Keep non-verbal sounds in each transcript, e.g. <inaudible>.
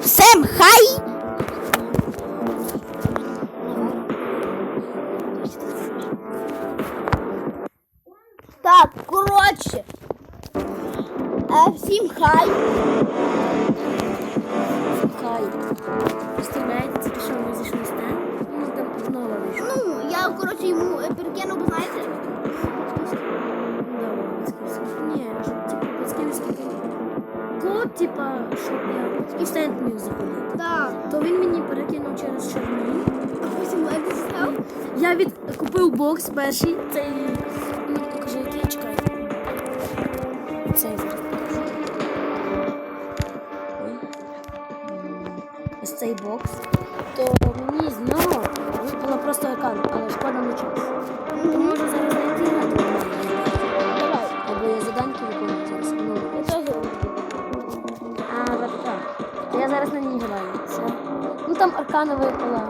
Всем хай! Так, коротше. Е, всім хай. Хай. Представляєте, що ми зайшли з тем? Ну, там знову вийшло. Ну, я, коротше, йому е, перекинув, знаєте. Код, щоб я інстант міг заходити. Так. То він мені перекинув через чорний. А потім мене став. Я від купив бокс перший, цей. Ну, покажи, який чекай. Цей зараз покажу. Ось цей бокс. То мені з На оці зробили.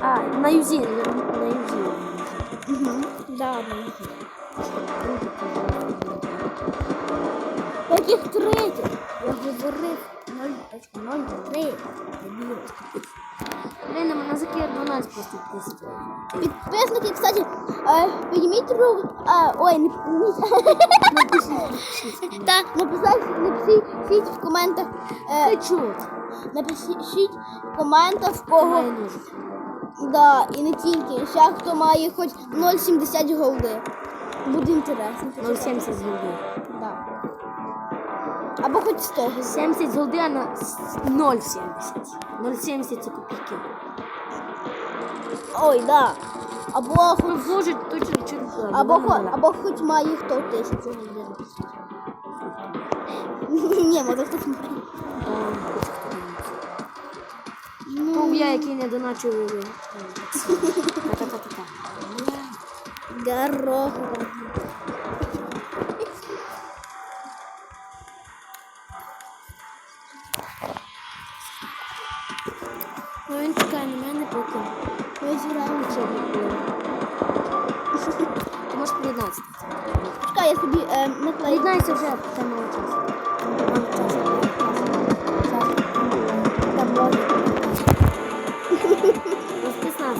А, на юзі, на юзі. Угу. Да, Ну, Яких третіх? Я говорив 0.03. Блін, на мене 12 просто тисяч. Підписники, кстати, е, підніміть руку. А, ой, не підніміть. Та, написать, напишіть в коментах. Е, Хочу. напишіть в коментах, в кого. Да, і не тільки. Ще хто має хоч 0,70 голди. Буде інтересно. 0,70 з голди. Да. Або хоч 100 голди. 70 з голди, а на 0,70. 0,70 це копійки. Ой, да. Або хоч, Ну, боже, точно черга. або, хо- або хоч має хто тисячу голди. Ні, може хтось має. Ну, я, який не доначу. <laughs> Та-та-та-та. Дорога.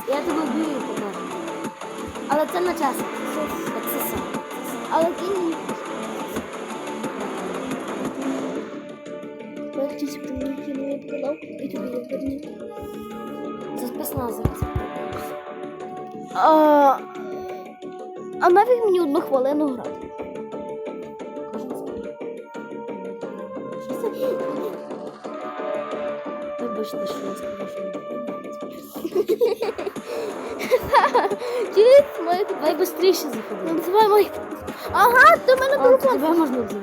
Я тебе вб'ю і покажу. Але це на час. Це сам. Але. Я хтось прилетів, я показав, і тобі я верну. Це спецназ зараз. А, а нафіг мені одну хвилину грати? Вибачте, що я сказав, що <laughs> мої Давай швидше заходи. Ну, давай мої. Ага, до мене А, телефон. тебе можна взяти.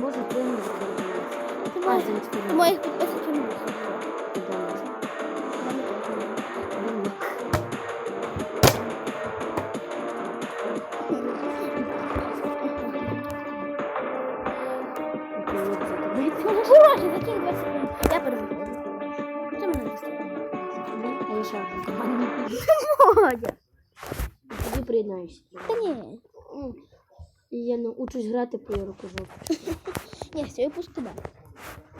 Може, ти не. Ти моїх підписників не Молодець. Тоді приєднаюся. Та ні. Ну, я научусь грати по рукожопу. <laughs> Ні, все, я пуску да.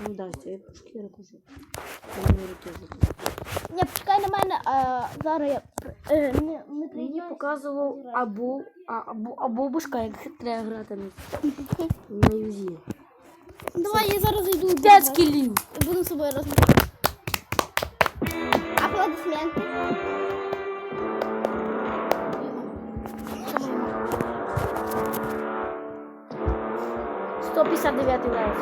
Ну да, це я пушки. Я не руки. Ні, почекай на мене, а зараз я е, не, не Мені приїду. показував абу, а, абу, абубушка, як треба грати на, <laughs> на юзі. Давай я зараз зайду. П'ять скілів. І буду з собою розмовляти. Аплодисменти. 159 лайк.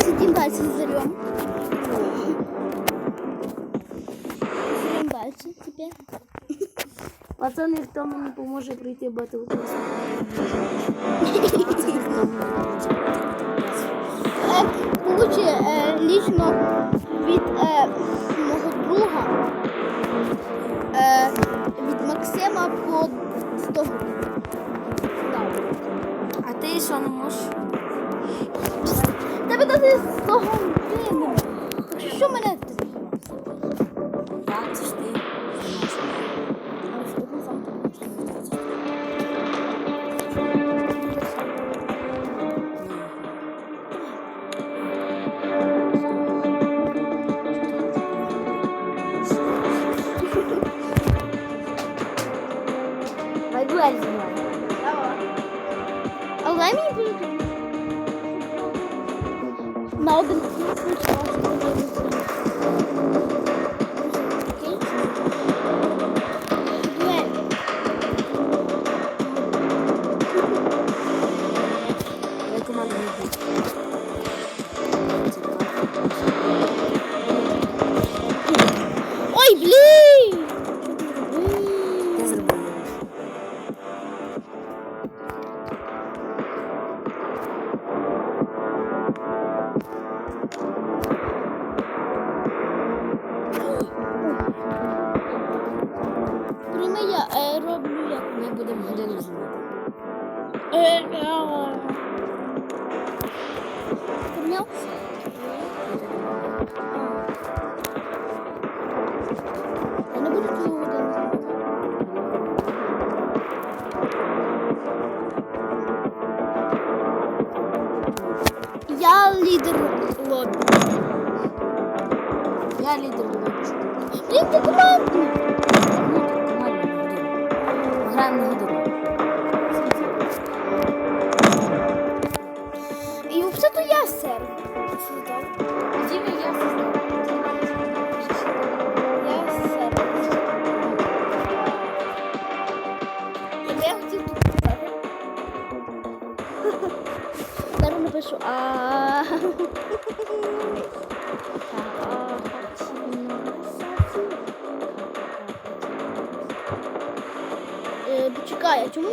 Сидим дальше зарем. Зарем дальше теперь. Пацани, хто мені поможе пройти батл клас? Е, Лучше е, лично від е, мого друга, е, від Максима по 100 А ти що не можеш? Тебе дати 100 гривень. Що мене Я будемо годину знімати. Прийняв? Я не буду. Я лідер лобі. Я лідер лучше. Блін, ти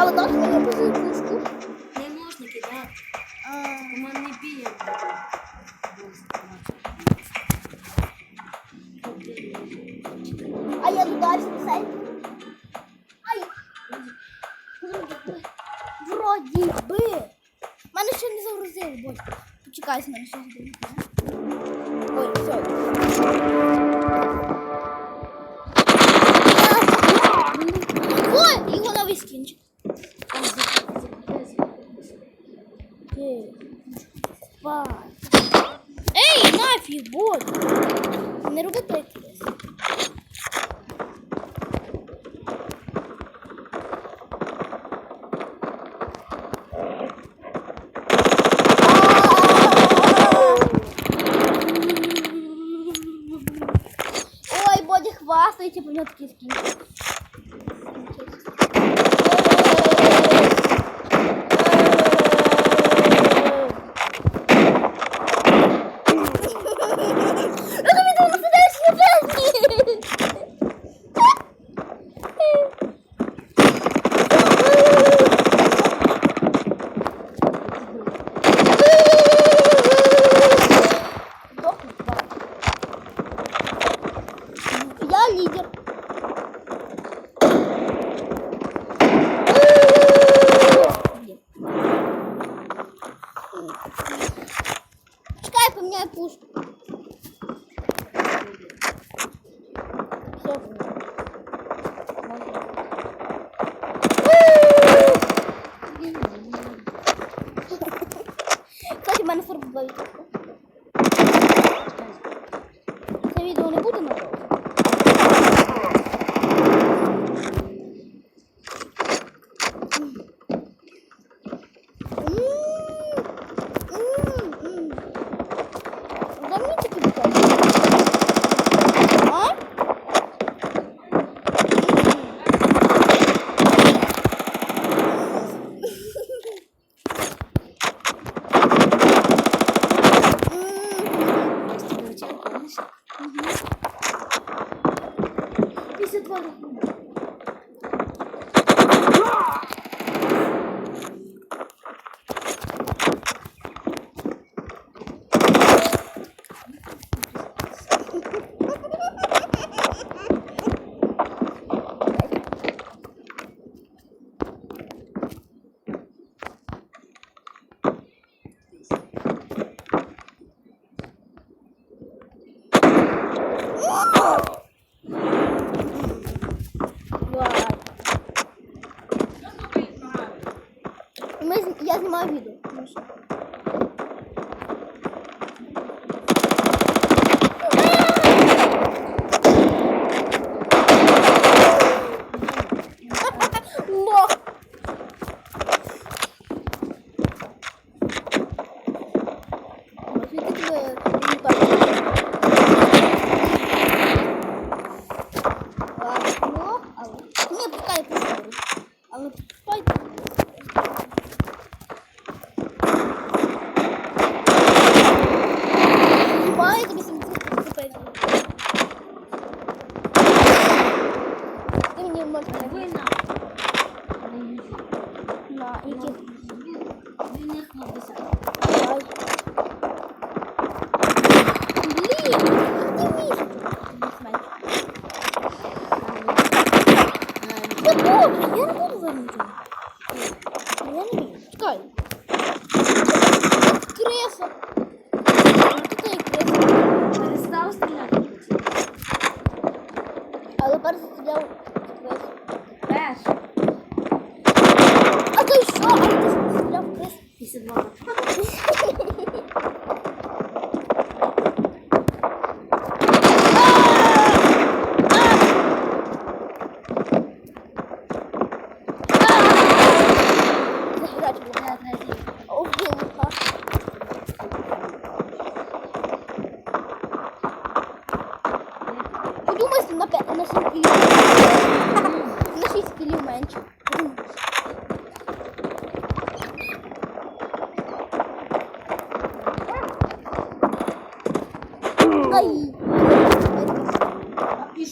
Але даш мені позицію. Не можна кидати. Команд не б'є. А я на сайт. Ай. Вроді би. Мене ще не загрузили, бо почекай з мене ще годину. Бот. Не роби прикрес. Буду Ай. І